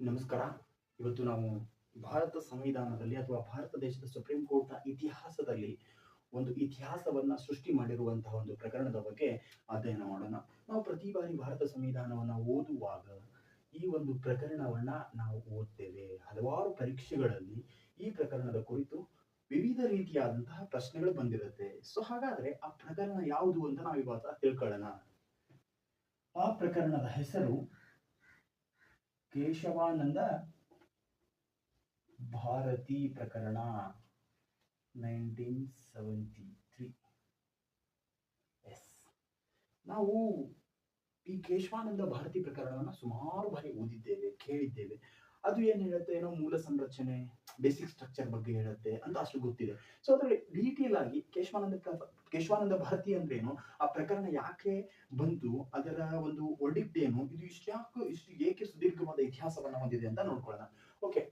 ನಮಸ್ಕಾರ. ಇವತ್ತು ನಾವು ಭಾರತ ಸಂವಿಧಾನದಲ್ಲಿ ಅಥವಾ ಭಾರತ ದೇಶದ ಸುಪ್ರೀಂ ಕೋರ್ಟ್ನ ಇತಿಹಾಸದಲ್ಲಿ ಒಂದು ಇತಿಹಾಸವನ್ನ ಸೃಷ್ಟಿ ಮಾಡಿರುವಂತಹ ಒಂದು ಪ್ರಕರಣದ ಬಗ್ಗೆ ಅಧ್ಯಯನ ಮಾಡೋಣ. ನಾವು ಪ್ರತಿ ಬಾರಿ ಭಾರತ ಸಂವಿಧಾನವನ್ನ ಓದುವಾಗ ಈ ಒಂದು ಪ್ರಕರಣವನ್ನ ನಾವು ಓದ್ತೇವೆ. ಹಲವಾರು ಪರೀಕ್ಷೆಗಳಲ್ಲಿ ಈ ಪ್ರಕರಣದ ಕುರಿತು ವಿವಿಧ ರೀತಿಯಾದಂತಹ ಪ್ರಶ್ನೆಗಳು ಬಂದಿರುತ್ತೆ. ಸೊ ಹಾಗಾದ್ರೆ ಆ ಪ್ರಕರಣ ಯಾವುದು ಅಂತ ನಾವು ಇವತ್ತ ತಿಳ್ಕೊಳ್ಳೋಣ. ಆ ಪ್ರಕರಣದ ಹೆಸರು ಕೇಶವಾನಂದ ಭಾರತಿ ಪ್ರಕರಣ ನೈನ್ಟೀನ್ ಸೆವೆಂಟಿ ತ್ರೀ ಎಸ್ ನಾವು ಈ ಕೇಶವಾನಂದ ಭಾರತಿ ಪ್ರಕರಣವನ್ನು ಸುಮಾರು ಬಾರಿ ಓದಿದ್ದೇವೆ, ಕೇಳಿದ್ದೇವೆ. ಅದು ಏನು ಹೇಳುತ್ತೆ? ಏನೋ ಮೂಲ ಸಂರಚನೆ ಬೇಸಿಕ್ ಸ್ಟ್ರಕ್ಚರ್ ಬಗ್ಗೆ ಹೇಳುತ್ತೆ ಅಂತ ಅಷ್ಟು ಗೊತ್ತಿದೆ. ಸೊ ಅದರಲ್ಲಿ ಡೀಟೇಲ್ ಆಗಿ ಕೇಶವಾನಂದ ಕೇಶವಾನಂದ ಭಾರತಿ ಅಂದ್ರೇನು? ಆ ಪ್ರಕರಣ ಯಾಕೆ ಬಂತು? ಅದರ ಒಂದು ಒಡಿಕ್ಟ್ ಏನು? ಇದು ಇಷ್ಟು ಯಾಕೆ ಇಷ್ಟು ಏಕೆ ಸುದೀರ್ಘವಾದ ಇತಿಹಾಸವನ್ನ ಹೊಂದಿದೆ ಅಂತ ನೋಡ್ಕೊಳ್ಳೋಣ. ಓಕೆ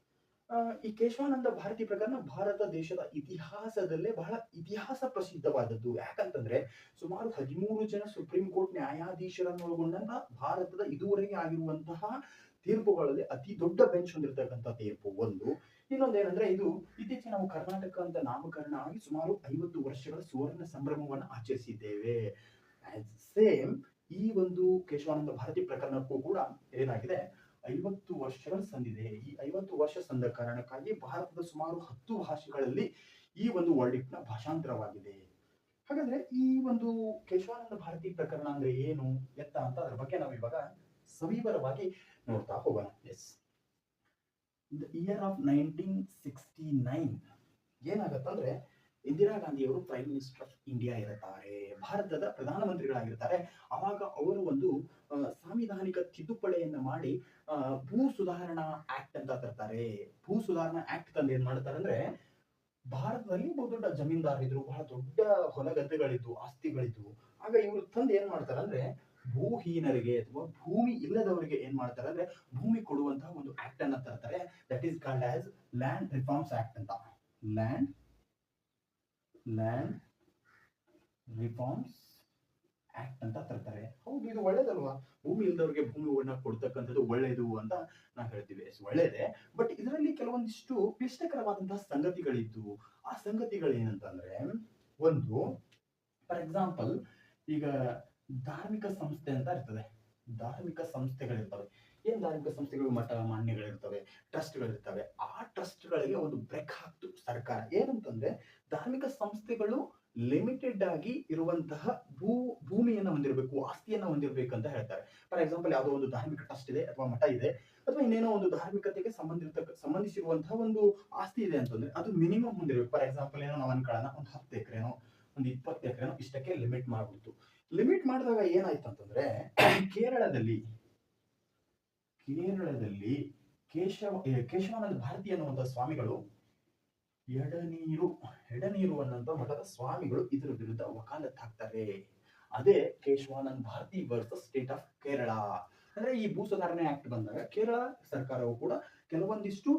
ಈ ಕೇಶವಾನಂದ ಭಾರತಿ ಪ್ರಕರಣ ಭಾರತ ದೇಶದ ಇತಿಹಾಸದಲ್ಲೇ ಬಹಳ ಇತಿಹಾಸ ಪ್ರಸಿದ್ಧವಾದದ್ದು. ಯಾಕಂತಂದ್ರೆ, ಸುಮಾರು ಹದಿಮೂರು ಜನ ಸುಪ್ರೀಂ ಕೋರ್ಟ್ ನ್ಯಾಯಾಧೀಶರನ್ನು ಒಳಗೊಂಡಂತ ಭಾರತದ ಇದುವರೆಗೆ ಆಗಿರುವಂತಹ ತೀರ್ಪುಗಳಲ್ಲಿ ಅತಿ ದೊಡ್ಡ ಬೆಂಚ್ ಹೊಂದಿರತಕ್ಕಂಥ ತೀರ್ಪು ಒಂದು. ಇನ್ನೊಂದೇನಂದ್ರೆ ಇದು ಇತ್ತೀಚೆಗೆ ನಾವು ಕರ್ನಾಟಕ ಅಂತ ನಾಮಕರಣ ಆಗಿ ಸುಮಾರು ಐವತ್ತು ವರ್ಷಗಳ ಸುವರ್ಣ ಸಂಭ್ರಮವನ್ನು ಆಚರಿಸಿದ್ದೇವೆ. ಸೇಮ್ ಈ ಒಂದು ಕೇಶವಾನಂದ ಭಾರತಿ ಪ್ರಕರಣಕ್ಕೂ ಕೂಡ ಏನಾಗಿದೆ? ಐವತ್ತು ವರ್ಷಗಳ ಸಂದಿದೆ. ಈ ಐವತ್ತು ವರ್ಷ ಸಂದ ಕಾರಣಕ್ಕಾಗಿ ಭಾರತದ ಸುಮಾರು ಹತ್ತು ಭಾಷೆಗಳಲ್ಲಿ ಈ ಒಂದು ನ ಭಾಷಾಂತರವಾಗಿದೆ. ಹಾಗಾದ್ರೆ ಈ ಒಂದು ಕೇಶವಾನಂದ ಭಾರತಿ ಪ್ರಕರಣ ಅಂದ್ರೆ ಏನು? ಎತ್ತ ಅಂತ ಅದರ ಬಗ್ಗೆ ನಾವು ಇವಾಗ ಸವಿವರವಾಗಿ ನೋಡ್ತಾ ಹೋಗೋಣ. Yes the year of nineteen sixty nine ಏನಾಗತ್ತಂದ್ರೆ Indira ಗಾಂಧಿಯವರು ಪ್ರೈಮ್ ಮಿನಿಸ್ಟರ್ ಆಫ್ ಇಂಡಿಯಾ ಇರುತ್ತಾರೆ. ಭಾರತದ ಪ್ರಧಾನಮಂತ್ರಿಗಳಾಗಿರ್ತಾರೆ. ಅವಾಗ ಅವರು ಒಂದು ಸಾಂವಿಧಾನಿಕ ತಿದ್ದುಪಡಿಯನ್ನು ಮಾಡಿ ಭೂ ಸುಧಾರಣಾ ಆಕ್ಟ್ ಅಂತ ತರ್ತಾರೆ. ಭೂ ಸುಧಾರಣಾ ಆಕ್ಟ್ ತಂದು ಏನ್ ಮಾಡ್ತಾರೆ ಅಂದ್ರೆ ಭಾರತದಲ್ಲಿ ಬಹುದೊಡ್ಡ ಜಮೀನ್ದಾರ್ ಇದ್ರು ಬಹಳ ದೊಡ್ಡ ಹೊಲಗದ್ದೆಗಳಿದ್ವು, ಆಸ್ತಿಗಳಿದ್ವು. ಆಗ ಇವರು ತಂದು ಏನ್ ಮಾಡ್ತಾರೆ ಅಂದ್ರೆ ಭೂಹೀನರಿಗೆ ಅಥವಾ ಭೂಮಿ ಇಲ್ಲದವರಿಗೆ ಏನ್ ಮಾಡ್ತಾರೆ ಅಂದ್ರೆ ಭೂಮಿ ಕೊಡುವಂತಹ ಒಂದು ಆಕ್ಟ್ ಅನ್ನ ತರ್ತಾರೆ. That is called as land reforms act ಅಂತ. ಲ್ಯಾಂಡ್ ಲ್ಯಾಂಡ್ ರಿಫಾರ್ಮ್ಸ್ ಆಕ್ಟ್ ಅಂತ ತರ್ತಾರೆ. ಹೌದು, ಇದು ಒಳ್ಳೇದಲ್ವಾ? ಭೂಮಿ ಇಲ್ಲದವರಿಗೆ ಭೂಮಿ ಒಣ್ಣ ಕೊಡ್ತಕ್ಕಂಥದ್ದು ಒಳ್ಳೇದು ಅಂತ ನಾವು ಹೇಳ್ತೀವಿ. ಎಸ್ ಬಟ್ ಇದರಲ್ಲಿ ಕೆಲವೊಂದಿಷ್ಟು ಕ್ಲಿಷ್ಟಕರವಾದಂತಹ ಸಂಗತಿಗಳಿದ್ದು. ಆ ಸಂಗತಿಗಳು ಏನಂತಂದ್ರೆ ಒಂದು ಫಾರ್ ಎಕ್ಸಾಂಪಲ್ ಈಗ ಧಾರ್ಮಿಕ ಸಂಸ್ಥೆ ಅಂತ ಇರ್ತದೆ. ಧಾರ್ಮಿಕ ಸಂಸ್ಥೆಗಳಿರ್ತವೆ. ಏನು ಧಾರ್ಮಿಕ ಸಂಸ್ಥೆಗಳು? ಮಠ, ಮಾನ್ಯಗಳಿರ್ತವೆ, ಟ್ರಸ್ಟ್ಗಳಿರ್ತವೆ. ಆ ಟ್ರಸ್ಟ್ಗಳಿಗೆ ಒಂದು ಬ್ರೇಕ್ ಹಾಕ್ತು ಸರ್ಕಾರ. ಏನಂತಂದ್ರೆ, ಧಾರ್ಮಿಕ ಸಂಸ್ಥೆಗಳು ಲಿಮಿಟೆಡ್ ಆಗಿ ಇರುವಂತಹ ಭೂ, ಭೂಮಿಯನ್ನು ಹೊಂದಿರಬೇಕು, ಆಸ್ತಿಯನ್ನ ಹೊಂದಿರಬೇಕು ಅಂತ ಹೇಳ್ತಾರೆ. ಫಾರ್ ಎಕ್ಸಾಂಪಲ್ ಯಾವುದೋ ಒಂದು ಧಾರ್ಮಿಕ ಟ್ರಸ್ಟ್ ಇದೆ ಅಥವಾ ಮಠ ಇದೆ ಅಥವಾ ಇನ್ನೇನೋ ಒಂದು ಧಾರ್ಮಿಕತೆಗೆ ಸಂಬಂಧಿತ, ಸಂಬಂಧಿಸಿರುವಂತಹ ಒಂದು ಆಸ್ತಿ ಇದೆ ಅಂತಂದ್ರೆ ಅದು ಮಿನಿಮಮ್ ಹೊಂದಿರಬೇಕು. ಫಾರ್ ಎಕ್ಸಾಂಪಲ್ ಏನೋ ನಾವು ಅನ್ಕೊಳ್ಳೋಣ ಒಂದು ಹತ್ತು ಎಕರೆನೋ, ಒಂದು ಇಪ್ಪತ್ತು ಎಕರೆನೋ ಇಷ್ಟಕ್ಕೆ ಲಿಮಿಟ್ ಮಾಡ್ಬಿಡ್ತು. ಲಿಮಿಟ್ ಮಾಡಿದಾಗ ಏನಾಯ್ತು ಅಂತಂದ್ರೆ ಕೇರಳದಲ್ಲಿ ಕೇರಳದಲ್ಲಿ ಕೇಶವ ಕೇಶವಾನಂದ ಭಾರತಿ ಅನ್ನುವಂಥ ಸ್ವಾಮಿಗಳು ಎಡನೀರು ಎಡನೀರು ಅನ್ನುವಂಥ ಮಠದ ಸ್ವಾಮಿಗಳು ಇದರ ವಿರುದ್ಧ ವಕಾಲತ್ ಹಾಕ್ತಾರೆ. ಅದೇ Keshavanand Bharati versus state of Kerala ಅಂದ್ರೆ ಈ ಭೂ ಸುಧಾರಣೆ ಆಕ್ಟ್ ಬಂದಾಗ ಕೇರಳ ಸರ್ಕಾರವು ಕೂಡ ಕೆಲವೊಂದಿಷ್ಟು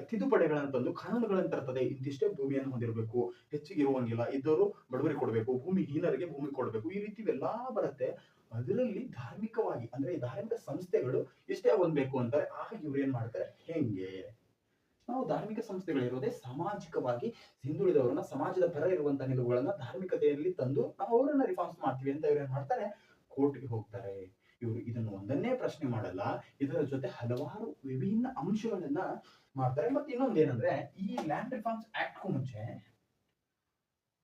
ತಿದ್ದುಪಡೆಗಳನ್ನು ತಂದು ಕಾನೂನುಗಳನ್ನು ತರ್ತದೆ. ಇಂತಿಷ್ಟೇ ಭೂಮಿಯನ್ನು ಹೊಂದಿರಬೇಕು. ಹೆಚ್ಚಿಗೆ ಇರುವಂಗಿಲ್ಲ ಇದ್ದವರು ಬಡವರಿಗೆ ಕೊಡಬೇಕು. ಭೂಮಿ ಹೀನರಿಗೆ ಭೂಮಿ ಕೊಡಬೇಕು. ಈ ರೀತಿ ಎಲ್ಲಾ ಬರುತ್ತೆ. ಅದರಲ್ಲಿ ಧಾರ್ಮಿಕವಾಗಿ, ಅಂದ್ರೆ ಧಾರ್ಮಿಕ ಸಂಸ್ಥೆಗಳು ಇಷ್ಟೇ ಹೊಂದಬೇಕು ಅಂತಾರೆ ಆಗ ಇವ್ರು ಏನ್ ಮಾಡ್ತಾರೆ? ಹೆಂಗೆ? ನಾವು ಧಾರ್ಮಿಕ ಸಂಸ್ಥೆಗಳಿರೋದೇ ಸಾಮಾಜಿಕವಾಗಿ ಹಿಂದುಳಿದವರನ್ನ, ಸಮಾಜದ ಪರ ಇರುವಂತಹ ನಿಲುವುಗಳನ್ನ ಧಾರ್ಮಿಕತೆಯಲ್ಲಿ ತಂದು ನಾವು ಅವರನ್ನ ರಿಫಾರ್ಮ್ಸ್ ಮಾಡ್ತೀವಿ ಅಂತ ಇವ್ರು ಏನ್ ಮಾಡ್ತಾರೆ? ಕೋರ್ಟ್ಗೆ ಹೋಗ್ತಾರೆ. ಇವರು ಇದನ್ನು ಪ್ರಶ್ನೆ ಮಾಡಲ್ಲ. ಇದರ ಜೊತೆ ಹಲವಾರು ವಿಭಿನ್ನ ಅಂಶಗಳನ್ನ ಮಾಡ್ತಾರೆ. ಮತ್ತೆ ಇನ್ನೊಂದೇನಂದ್ರೆ, ಈ ಲ್ಯಾಂಡ್ ರಿಫಾರ್ಮ್ಸ್ ಆಕ್ಟ್ ಮುಂಚೆ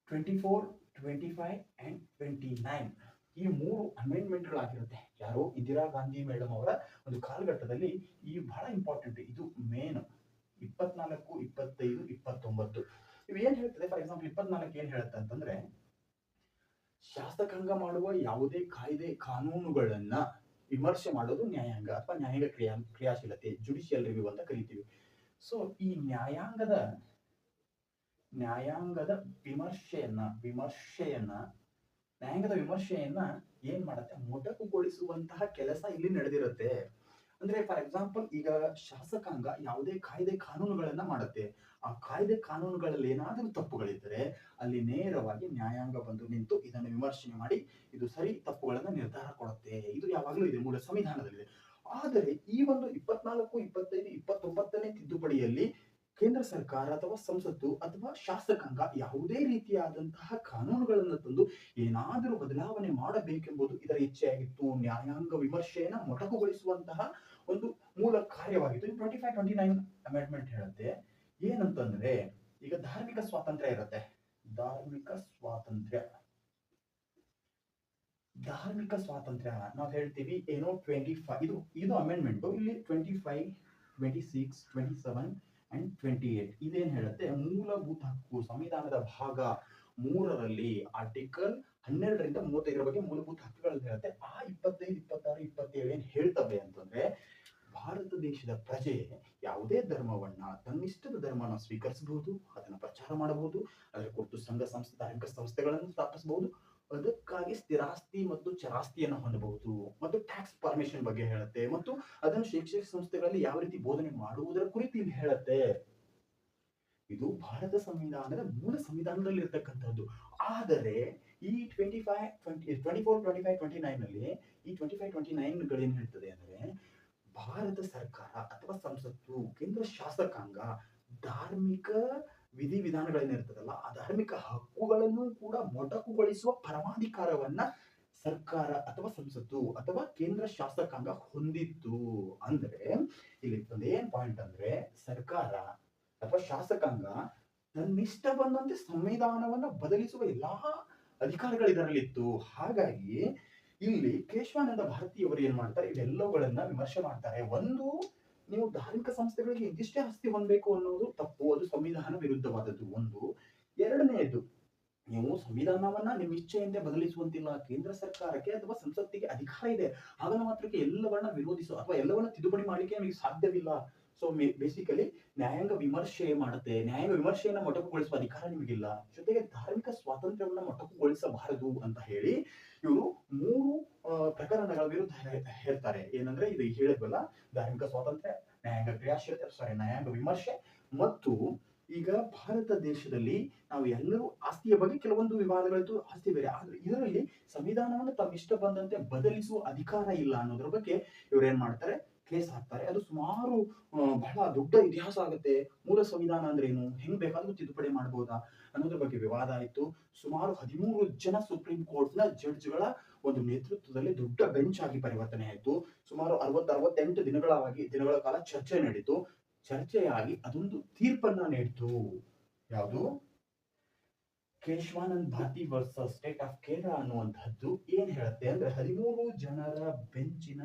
twenty four twenty five and twenty nine ಈ ಮೂರು ಅಮೆಂಡ್ಮೆಂಟ್ ಗಳಾಗಿರುತ್ತೆ. ಯಾರು ಇಂದಿರಾ ಗಾಂಧಿ ಮೇಡಮ್ ಅವರ ಒಂದು ಕಾಲಘಟ್ಟದಲ್ಲಿ ಈ ಬಹಳ ಇಂಪಾರ್ಟೆಂಟ್ ಇದು ಮೇನ್ ಇಪ್ಪತ್ನಾಲ್ಕು, ಇಪ್ಪತ್ತೈದು, ಇಪ್ಪತ್ತೊಂಬತ್ತು. ಇವು ಏನ್ ಹೇಳ್ತದೆ? ಫಾರ್ ಎಕ್ಸಾಂಪಲ್ ಇಪ್ಪತ್ನಾಲ್ಕು ಏನ್ ಹೇಳುತ್ತೆ ಅಂತಂದ್ರೆ, ಶಾಸಕಾಂಗ ಮಾಡುವ ಯಾವುದೇ ಕಾಯ್ದೆ, ಕಾನೂನುಗಳನ್ನ ವಿಮರ್ಶೆ ಮಾಡೋದು ನ್ಯಾಯಾಂಗ ಅಥವಾ ನ್ಯಾಯಾಂಗ ಕ್ರಿಯಾ, ಕ್ರಿಯಾಶೀಲತೆ ಜುಡಿಷಿಯಲ್ ರಿವ್ಯೂ ಅಂತ ಕರಿತೀವಿ. ಸೊ ಈ ನ್ಯಾಯಾಂಗದ ನ್ಯಾಯಾಂಗದ ವಿಮರ್ಶೆಯನ್ನ ವಿಮರ್ಶೆಯನ್ನ, ನ್ಯಾಯಾಂಗದ ವಿಮರ್ಶೆಯನ್ನ ಏನ್ ಮಾಡುತ್ತೆ? ಮೊಟಕುಗೊಳಿಸುವಂತಹ ಕೆಲಸ ಇಲ್ಲಿ ನಡೆದಿರುತ್ತೆ. ಅಂದ್ರೆ ಫಾರ್ ಎಕ್ಸಾಂಪಲ್ ಈಗ ಶಾಸಕಾಂಗ ಯಾವುದೇ ಕಾಯ್ದೆ ಕಾನೂನುಗಳನ್ನ ಮಾಡುತ್ತೆ. ಆ ಕಾಯ್ದೆ ಕಾನೂನುಗಳಲ್ಲಿ ಏನಾದರೂ ತಪ್ಪುಗಳಿದ್ದರೆ ಅಲ್ಲಿ ನೇರವಾಗಿ ನ್ಯಾಯಾಂಗ ಬಂದು ನಿಂತು ಇದನ್ನು ವಿಮರ್ಶನೆ ಮಾಡಿ ಇದು ಸರಿ ತಪ್ಪುಗಳನ್ನು ನಿರ್ಧಾರ ಕೊಡುತ್ತೆ. ಇದು ಯಾವಾಗಲೂ ಇದೆ, ಮೂಲ ಸಂವಿಧಾನದಲ್ಲಿದೆ. ಆದರೆ ಈ ಒಂದು ಇಪ್ಪತ್ನಾಲ್ಕು, ಇಪ್ಪತ್ತೈದು, ಇಪ್ಪತ್ತೊಂಬತ್ತನೇ ತಿದ್ದುಪಡಿಯಲ್ಲಿ ಕೇಂದ್ರ ಸರ್ಕಾರ ಅಥವಾ ಸಂಸತ್ತು ಅಥವಾ ಶಾಸಕಾಂಗ ಯಾವುದೇ ರೀತಿಯಾದಂತಹ ಕಾನೂನುಗಳನ್ನು ತಂದು ಏನಾದರೂ ಬದಲಾವಣೆ ಮಾಡಬೇಕೆಂಬುದು ಇದರ ಇಚ್ಛೆಯಾಗಿತ್ತು. ನ್ಯಾಯಾಂಗ ವಿಮರ್ಶೆಯನ್ನು ಮೊಟಕುಗೊಳಿಸುವಂತಹ ಒಂದು ಮೂಲ ಕಾರ್ಯವಾಗಿತ್ತು. Twenty five twenty nine amendment ಹೇಳುತ್ತೆ. ಏನಂತಂದ್ರೆ ಈಗ ಧಾರ್ಮಿಕ ಸ್ವಾತಂತ್ರ್ಯ ಇರುತ್ತೆ. ಧಾರ್ಮಿಕ ಸ್ವಾತಂತ್ರ್ಯ. ಧಾರ್ಮಿಕ ಸ್ವಾತಂತ್ರ್ಯ ನಾವು ಹೇಳ್ತೀವಿ ಏನೋ ಟ್ವೆಂಟಿ ಫೈವ್ ಇದು ಇದು ಅಮೆಂಡ್ಮೆಂಟ್ ಇಲ್ಲಿ twenty five twenty six twenty seven and twenty eight ಇದೇನ್ ಹೇಳುತ್ತೆ? ಮೂಲಭೂತ ಹಕ್ಕು, ಸಂವಿಧಾನದ ಭಾಗ ಮೂರರಲ್ಲಿ ಆರ್ಟಿಕಲ್ ಹನ್ನೆರಡರಿಂದ ಮೂವತ್ತೈದರ ಬಗ್ಗೆ ಮೂಲಭೂತ ಹಕ್ಕುಗಳಲ್ಲಿ ಹೇಳುತ್ತೆ. ಆ ಇಪ್ಪತ್ತೈದು ಇಪ್ಪತ್ತಾರು ಇಪ್ಪತ್ತೇಳು ಏನ್ ಹೇಳ್ತವೆ ಅಂತಂದ್ರೆ ಭಾರತ ದೇಶದ ಪ್ರಜೆ ಯಾವುದೇ ಧರ್ಮವನ್ನ ಧರ್ಮನ ಸ್ವೀಕರಿಸಬಹುದು, ಅದನ್ನು ಪ್ರಚಾರ ಮಾಡಬಹುದು, ಅದರ ಕುರಿತು ಸಂಘ ಸಂಸ್ಥೆ, ಧಾರ್ಮಿಕ ಸಂಸ್ಥೆಗಳನ್ನು ಸ್ಥಾಪಿಸಬಹುದು. ಅದಕ್ಕಾಗಿ ಸ್ಥಿರಾಸ್ತಿ ಮತ್ತು ಚರಾಸ್ತಿಯನ್ನು ಹೊಂದಬಹುದು. ಮತ್ತು ಟ್ಯಾಕ್ಸ್ ಪರ್ಮಿಷನ್ ಬಗ್ಗೆ ಹೇಳುತ್ತೆ. ಮತ್ತು ಅದನ್ನು ಶೈಕ್ಷಣಿಕ ಸಂಸ್ಥೆಗಳಲ್ಲಿ ಯಾವ ರೀತಿ ಬೋಧನೆ ಮಾಡುವುದರ ಕುರಿತು ಇಲ್ಲಿ ಹೇಳುತ್ತೆ. ಇದು ಭಾರತ ಸಂವಿಧಾನದ ಮೂಲ ಸಂವಿಧಾನದಲ್ಲಿ ಇರ್ತಕ್ಕಂಥದ್ದು ಆದರೆ ಈ twenty five twenty twenty four twenty five twenty nine ಅಲ್ಲಿ ಈ ಟ್ವೆಂಟಿ ಫೈವ್ ಟ್ವೆಂಟಿ ನೈನ್ ಗಳೇನು ಹೇಳ್ತದೆ ಅಂದ್ರೆ, ಭಾರತ ಸರ್ಕಾರ ಅಥವಾ ಸಂಸತ್ತು, ಕೇಂದ್ರ ಶಾಸಕಾಂಗ ಧಾರ್ಮಿಕ ವಿಧಿವಿಧಾನಗಳೇನಿರ್ತದಲ್ಲ ಆ ಧಾರ್ಮಿಕ ಹಕ್ಕುಗಳನ್ನು ಕೂಡ ಮೊಟಕುಗೊಳಿಸುವ ಪರಮಾಧಿಕಾರವನ್ನ ಸರ್ಕಾರ ಅಥವಾ ಸಂಸತ್ತು ಅಥವಾ ಕೇಂದ್ರ ಶಾಸಕಾಂಗ ಹೊಂದಿತ್ತು. ಅಂದ್ರೆ ಇಲ್ಲಿ ಒಂದೇನ್ ಪಾಯಿಂಟ್ ಅಂದ್ರೆ ಸರ್ಕಾರ ಅಥವಾ ಶಾಸಕಾಂಗ ತನ್ನಿಷ್ಟ ಬಂದಂತೆ ಸಂವಿಧಾನವನ್ನ ಬದಲಿಸುವ ಎಲ್ಲಾ ಅಧಿಕಾರಗಳು ಇದರಲ್ಲಿತ್ತು. ಹಾಗಾಗಿ ಇಲ್ಲಿ ಕೇಶವಾನಂದ ಭಾರತಿಯವರು ಏನ್ ಮಾಡ್ತಾರೆ, ಇವೆಲ್ಲವುಗಳನ್ನ ವಿಮರ್ಶೆ ಮಾಡ್ತಾರೆ. ಒಂದು ನೀವು ಧಾರ್ಮಿಕ ಸಂಸ್ಥೆಗಳಿಗೆ ಇದಿಷ್ಟೇ ಆಸ್ತಿ ಹೊಂದಬೇಕು ಅನ್ನೋದು ತಪ್ಪು. ಅದು ಸಂವಿಧಾನ ವಿರುದ್ಧವಾದದ್ದು ಒಂದು. ಎರಡನೆಯದು, ನೀವು ಸಂವಿಧಾನವನ್ನ ನಿಮ್ಮ ಇಚ್ಛೆಯಿಂದ ಬದಲಿಸುವಂತಿಲ್ಲ. ಕೇಂದ್ರ ಸರ್ಕಾರಕ್ಕೆ ಅಥವಾ ಸಂಸತ್ತಿಗೆ ಅಧಿಕಾರ ಇದೆ. ಆಗ ಮಾತ್ರಕ್ಕೆ ಎಲ್ಲವನ್ನ ವಿರೋಧಿಸುವ ಅಥವಾ ಎಲ್ಲವನ್ನ ತಿದ್ದುಪಡಿ ಮಾಡಲಿಕ್ಕೆ ನಿಮಗೆ ಸಾಧ್ಯವಿಲ್ಲ. ಸೊ ಬೇಸಿಕಲಿ ನ್ಯಾಯಾಂಗ ವಿಮರ್ಶೆ ಮಾಡುತ್ತೆ, ನ್ಯಾಯಾಂಗ ವಿಮರ್ಶೆಯನ್ನ ಮೊಟಕುಗೊಳಿಸುವ ಅಧಿಕಾರ ನಿಮಗಿಲ್ಲ. ಜೊತೆಗೆ ಧಾರ್ಮಿಕ ಸ್ವಾತಂತ್ರ್ಯವನ್ನ ಮೊಟಕುಗೊಳಿಸಬಾರದು ಅಂತ ಹೇಳಿ ಇವರು ಮೂರು ಪ್ರಕರಣಗಳ ವಿರುದ್ಧ ಹೇಳ್ತಾರೆ. ಏನಂದ್ರೆ ಇದು ಹೇಳಿದ್ವಲ್ಲ, ಧಾರ್ಮಿಕ ಸ್ವಾತಂತ್ರ್ಯ, ನ್ಯಾಯಾಂಗ ಕ್ರಿಯಾಶೀಲತೆ ಸಾರಿ ನ್ಯಾಯಾಂಗ ವಿಮರ್ಶೆ. ಮತ್ತು ಈಗ ಭಾರತ ದೇಶದಲ್ಲಿ ನಾವು ಎಲ್ಲರೂ ಆಸ್ತಿಯ ಬಗ್ಗೆ ಕೆಲವೊಂದು ವಿವಾದಗಳಿತ್ತು ಆಸ್ತಿ ಬೇರೆ. ಆದ್ರೆ ಇದರಲ್ಲಿ ಸಂವಿಧಾನವನ್ನು ತಮ್ಮ ಇಷ್ಟ ಬಂದಂತೆ ಬದಲಿಸುವ ಅಧಿಕಾರ ಇಲ್ಲ ಅನ್ನೋದ್ರ ಬಗ್ಗೆ ಇವ್ರು ಏನ್ ಮಾಡ್ತಾರೆ? ಕೇಸ್ ಹಾಕ್ತಾರೆ. ಅದು ಸುಮಾರು ಬಹಳ ದೊಡ್ಡ ಇತಿಹಾಸ ಆಗುತ್ತೆ. ಮೂಲ ಸಂವಿಧಾನ ಅಂದ್ರೆ ಏನು? ಹೆಂಗ್ ಬೇಕಾದ್ರೂ ತಿದ್ದುಪಡಿ ಮಾಡಬಹುದಾ ಅನ್ನೋದ್ರ ಬಗ್ಗೆ ವಿವಾದ ಆಯ್ತು. ಸುಮಾರು ಹದಿಮೂರು ಜನ ಸುಪ್ರೀಂ ಕೋರ್ಟ್ನ ಜಡ್ಜ್ಗಳ ಒಂದು ನೇತೃತ್ವದಲ್ಲಿ ದೊಡ್ಡ ಬೆಂಚ್ ಆಗಿ ಪರಿವರ್ತನೆ ಆಯ್ತು. ಸುಮಾರು ಅರವತ್ತು ಅರವತ್ತೆಂಟು ದಿನಗಳವಾಗಿ ದಿನಗಳ ಕಾಲ ಚರ್ಚೆ ನಡೀತು ಚರ್ಚೆಯಾಗಿ ಅದೊಂದು ತೀರ್ಪನ್ನ ನೀಡಿತು. ಯಾವುದು? Keshavanand Bharati versus state of Kerala ಅನ್ನುವಂಥದ್ದು ಏನ್ ಹೇಳುತ್ತೆ ಅಂದ್ರೆ ಹದಿಮೂರು ಜನರ ಬೆಂಚಿನ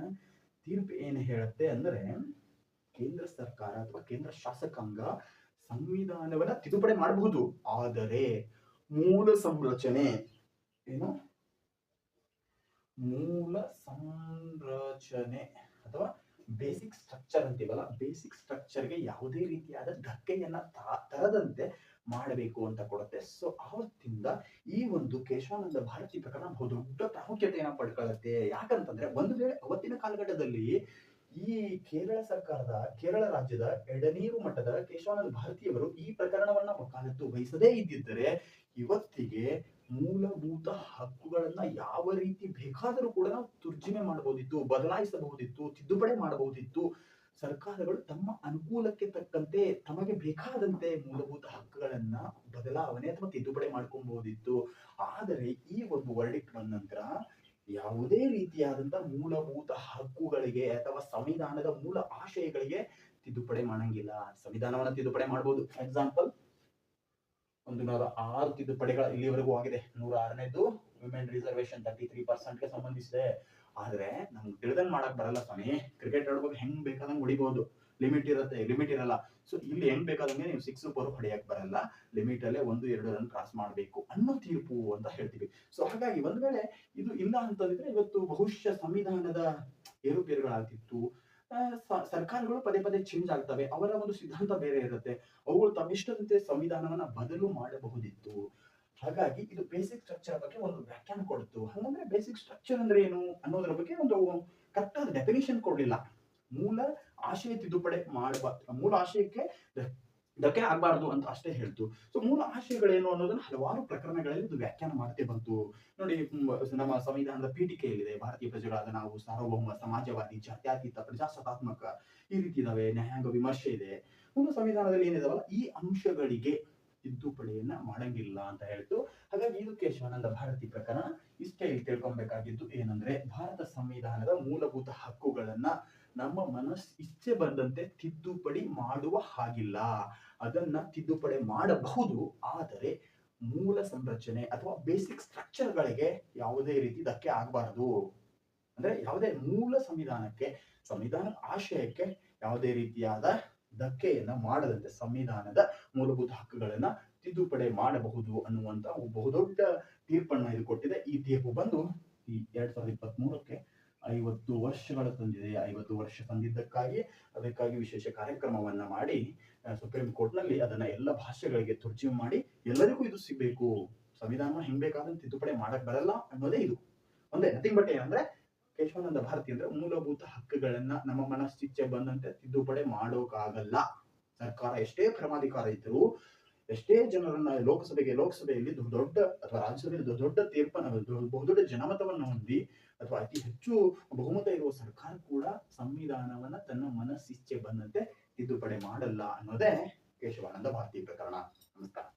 ತೀರ್ಪು ಏನ್ ಹೇಳುತ್ತೆ ಅಂದ್ರೆ ಕೇಂದ್ರ ಸರ್ಕಾರ ಅಥವಾ ಕೇಂದ್ರ ಶಾಸಕಾಂಗ ಸಂವಿಧಾನವನ್ನ ತಿದ್ದುಪಡಿ ಮಾಡಬಹುದು. ಆದರೆ ಮೂಲ ಸಂರಚನೆ ಏನು? ಮೂಲ ಸಂರಚನೆ ಅಥವಾ ಬೇಸಿಕ್ ಸ್ಟ್ರಕ್ಚರ್ ಅಂತೀವಲ್ಲ? ಬೇಸಿಕ್ ಸ್ಟ್ರಕ್ಚರ್ಗೆ ಯಾವುದೇ ರೀತಿಯಾದ ಧಕ್ಕೆಯನ್ನ ತರದಂತೆ ಮಾಡಬೇಕು ಅಂತ ಕೊಡುತ್ತೆ. ಸೊ ಆವತ್ತಿಂದ ಈ ಒಂದು ಕೇಶವಾನಂದ ಭಾರತಿ ಪ್ರಕರಣ ಬಹು ದೊಡ್ಡ ಪ್ರಾಮುಖ್ಯತೆಯನ್ನ ಪಡ್ಕೊಳ್ಳುತ್ತೆ. ಯಾಕಂತಂದ್ರೆ ಒಂದು ವೇಳೆ ಅವತ್ತಿನ ಕಾಲಘಟ್ಟದಲ್ಲಿ ಈ ಕೇರಳ ಸರ್ಕಾರದ, ಕೇರಳ ರಾಜ್ಯದ ಎಡನೀರು ಮಠದ ಕೇಶವಾನಂದ ಭಾರತಿಯವರು ಈ ಪ್ರಕರಣವನ್ನ ವಕಾಲತ್ತು ವಹಿಸದೇ ಇದ್ದಿದ್ದರೆ ಇವತ್ತಿಗೆ ಮೂಲಭೂತ ಹಕ್ಕುಗಳನ್ನ ಯಾವ ರೀತಿ ಬೇಕಾದರೂ ಕೂಡ ನಾವು ತುರ್ಜಿಮೆ ಮಾಡಬಹುದಿತ್ತು, ಬದಲಾಯಿಸಬಹುದಿತ್ತು, ತಿದ್ದುಪಡಿ ಮಾಡಬಹುದಿತ್ತು. ಸರ್ಕಾರಗಳು ತಮ್ಮ ಅನುಕೂಲಕ್ಕೆ ತಕ್ಕಂತೆ ತಮಗೆ ಬೇಕಾದಂತೆ ಮೂಲಭೂತ ಹಕ್ಕುಗಳನ್ನ ಬದಲಾವಣೆ ಅಥವಾ ತಿದ್ದುಪಡಿ ಮಾಡ್ಕೊಬಹುದಿತ್ತು. ಆದರೆ ಈ ಒಂದು ವರ್ಡಿಕ್ಟ್ ಬಂದ ನಂತರ ಯಾವುದೇ ರೀತಿಯಾದಂತ ಮೂಲಭೂತ ಹಕ್ಕುಗಳಿಗೆ ಅಥವಾ ಸಂವಿಧಾನದ ಮೂಲ ಆಶಯಗಳಿಗೆ ತಿದ್ದುಪಡಿ ಮಾಡಂಗಿಲ್ಲ. ಸಂವಿಧಾನವನ್ನ ತಿದ್ದುಪಡಿ ಮಾಡಬಹುದು ಎಕ್ಸಾಂಪಲ್ ಒಂದು ನೂರ ಆರು ತಿದ್ದುಪಡಿಗಳ ಇಲ್ಲಿವರೆಗೂ ಆಗಿದೆ. ನೂರ ಆರನೇದು ವಿಮೆನ್ ರಿಸರ್ವೇಶನ್ ತರ್ಟಿ ತ್ರೀ ಗೆ ಸಂಬಂಧಿಸಿದೆ. ಆದ್ರೆ ನಮ್ಗೆ ತಿಳಿದಂಗ್ ಮಾಡಕ್ ಬರಲ್ಲ ಸ್ವಾಮಿ. ಕ್ರಿಕೆಟ್ ಆಡ್ಬೇಕು, ಹೆಂಗ್ ಬೇಕಾದಂಗ್ ಹೊಡಿಬಹುದು ಲಿಮಿಟ್ ಇರುತ್ತೆ ಲಿಮಿಟ್ ಇರಲ್ಲ. ಸೊ ಇಲ್ಲಿ ಹೆಂಗ್ ಬೇಕಾದಂಗೆ ನೀವು ಸಿಕ್ಸ್ ಫೋರ್ ಹೊಡಿಯಕ್ ಬರಲ್ಲ. ಲಿಮಿಟ್ ಅಲ್ಲೇ ಒಂದು, ಎರಡು ರನ್ ಕ್ರಾಸ್ ಮಾಡಬೇಕು ಅನ್ನೋ ತೀರ್ಪು ಅಂತ ಹೇಳ್ತೀವಿ. ಸೊ ಹಾಗಾಗಿ ಒಂದ್ ವೇಳೆ ಇದು ಇಲ್ಲ ಅಂತಂದ್ರೆ ಇವತ್ತು ಬಹುಶಃ ಸಂವಿಧಾನದ ಏರುಪೇರುಗಳಾಗ್ತಿತ್ತು. ಸರ್ಕಾರಗಳು ಪದೇ ಪದೇ ಚೇಂಜ್ ಆಗ್ತವೆ. ಅವರ ಒಂದು ಸಿದ್ಧಾಂತ ಬೇರೆ ಇರುತ್ತೆ. ಅವುಗಳು ತಮ್ಮಿಷ್ಟದಂತೆ ಸಂವಿಧಾನವನ್ನ ಬದಲು ಮಾಡಬಹುದಿತ್ತು. ಹಾಗಾಗಿ ಇದು ಬೇಸಿಕ್ ಸ್ಟ್ರಕ್ಚರ್ ಬಗ್ಗೆ ಒಂದು ವ್ಯಾಖ್ಯಾನ ಕೊಡ್ತು ಹಂಗಂದ್ರೆ ಬೇಸಿಕ್ ಸ್ಟ್ರಕ್ಚರ್ ಅಂದ್ರೆ ಏನು ಅನ್ನೋದ್ರ ಬಗ್ಗೆ ಒಂದು ಕರೆಕ್ಟ್ ಡೆಫಿನೇಷನ್ ಕೊಡ್ಲಿಲ್ಲ. ಮೂಲ ಆಶಯ ತಿದ್ದುಪಡಿ ಮಾಡುವ, ಮೂಲ ಆಶಯಕ್ಕೆ ಧಕ್ಕೆ ಆಗಬಾರ್ದು ಅಂತ ಅಷ್ಟೇ ಹೇಳ್ತು. ಸೊ ಮೂಲ ಆಶಯಗಳೇನು ಅನ್ನೋದನ್ನ ಹಲವಾರು ಪ್ರಕರಣಗಳಲ್ಲಿ ಇದು ವ್ಯಾಖ್ಯಾನ ಮಾಡ್ತೇ ಬಂತು. ನೋಡಿ ನಮ್ಮ ಸಂವಿಧಾನದ ಪೀಠಿಕೆಯಲ್ಲಿದೆ. ಭಾರತೀಯ ಪ್ರಜೆಗಳಾದ ನಾವು ಸಾರ್ವಭೌಮ, ಸಮಾಜವಾದಿ, ಜಾತ್ಯತೀತ, ಪ್ರಜಾಸತ್ತಾತ್ಮಕ ಈ ರೀತಿ ಇದಾವೆ. ನ್ಯಾಯಾಂಗ ವಿಮರ್ಶೆ ಇದೆ. ಮೂಲ ಸಂವಿಧಾನದಲ್ಲಿ ಏನಿದಾವಲ್ಲ, ಈ ಅಂಶಗಳಿಗೆ ತಿದ್ದುಪಡಿಯನ್ನ ಮಾಡಂಗಿಲ್ಲ ಅಂತ ಹೇಳ್ತು. ಹಾಗಾಗಿ ಇದು ಕೇಶವಾನಂದ ಭಾರತಿ ಪ್ರಕರಣ ಇಷ್ಟೇ ಇಲ್ಲಿ ತಿಳ್ಕೊಬೇಕಾಗಿದ್ದು ಏನಂದ್ರೆ ಭಾರತ ಸಂವಿಧಾನದ ಮೂಲಭೂತ ಹಕ್ಕುಗಳನ್ನ ನಮ್ಮ ಮನಸ್ ಇಚ್ಛೆ ಬಂದಂತೆ ತಿದ್ದುಪಡಿ ಮಾಡುವ ಹಾಗಿಲ್ಲ. ಅದನ್ನ ತಿದ್ದುಪಡಿ ಮಾಡಬಹುದು, ಆದರೆ ಮೂಲ ಸಂರಚನೆ ಅಥವಾ ಬೇಸಿಕ್ ಸ್ಟ್ರಕ್ಚರ್ಗಳಿಗೆ ಯಾವುದೇ ರೀತಿ ಧಕ್ಕೆ ಆಗಬಾರದು. ಅಂದ್ರೆ ಯಾವುದೇ ಮೂಲ ಸಂವಿಧಾನಕ್ಕೆ ಸಂವಿಧಾನದ ಆಶಯಕ್ಕೆ ಯಾವುದೇ ರೀತಿಯಾದ ಧಕ್ಕೆಯನ್ನ ಮಾಡದಂತೆ ಸಂವಿಧಾನದ ಮೂಲಭೂತ ಹಕ್ಕುಗಳನ್ನ ತಿದ್ದುಪಡಿ ಮಾಡಬಹುದು ಅನ್ನುವಂತ ಬಹುದೊಡ್ಡ ತೀರ್ಪನ್ನ ಇದು ಕೊಟ್ಟಿದೆ. ಈ ತೀರ್ಪು ಬಂದು ಈ ಎರಡ್ ಸಾವಿರದ ಇಪ್ಪತ್ತ್ ಮೂರಕ್ಕೆ ಐವತ್ತು ವರ್ಷಗಳ ತಂದಿದೆ. ಐವತ್ತು ವರ್ಷ ತಂದಿದ್ದಕ್ಕಾಗಿ ಅದಕ್ಕಾಗಿ ವಿಶೇಷ ಕಾರ್ಯಕ್ರಮವನ್ನ ಮಾಡಿ ಸುಪ್ರೀಂ ಕೋರ್ಟ್ನಲ್ಲಿ ಅದನ್ನ ಎಲ್ಲ ಭಾಷೆಗಳಿಗೆ ತರ್ಜುಮೆ ಮಾಡಿ ಎಲ್ಲರಿಗೂ ಇದು ಸಿಗ್ಬೇಕು. ಸಂವಿಧಾನ ಹೆಂಗ್ ಬೇಕಾದ್ರೆ ತಿದ್ದುಪಡಿ ಮಾಡಕ್ ಬರಲ್ಲ ಅನ್ನೋದೇ ಇದು. ಒಂದೇ ನಥಿಂಗ್ ಬಟ್ ಏನಂದ್ರೆ ಕೇಶವಾನಂದ ಭಾರತಿ ಅಂದ್ರೆ ಮೂಲಭೂತ ಹಕ್ಕುಗಳನ್ನ ನಮ್ಮ ಮನಸ್ಸಿಚ್ಛೆ ಬಂದಂತೆ ತಿದ್ದುಪಡಿ ಮಾಡೋಕಾಗಲ್ಲ. ಸರ್ಕಾರ ಎಷ್ಟೇ ಕ್ರಮಾಧಿಕಾರ ಇದ್ದರೂ ಎಷ್ಟೇ ಜನರನ್ನ ಲೋಕಸಭೆಗೆ, ಲೋಕಸಭೆಯಲ್ಲಿ ದೊಡ್ಡ ರಾಜ್ಯಸಭೆಯಲ್ಲಿ ದೊಡ್ಡ ತೀರ್ಪನ್ನ ದೊಡ್ಡ- ಬಹುದೊಡ್ಡ ಜನಮತವನ್ನು ಹೊಂದಿ ಅಥವಾ ಅತಿ ಹೆಚ್ಚು ಬಹುಮತ ಇರುವ ಸರ್ಕಾರ ಕೂಡ ಸಂವಿಧಾನವನ್ನ ತನ್ನ ಮನಸ್ಸಿಚ್ಛೆ ಬಂದಂತೆ ತಿದ್ದುಪಡಿ ಮಾಡಲ್ಲ ಅನ್ನೋದೇ ಕೇಶವಾನಂದ ಭಾರತಿ ಪ್ರಕರಣ. ನಮಸ್ಕಾರ.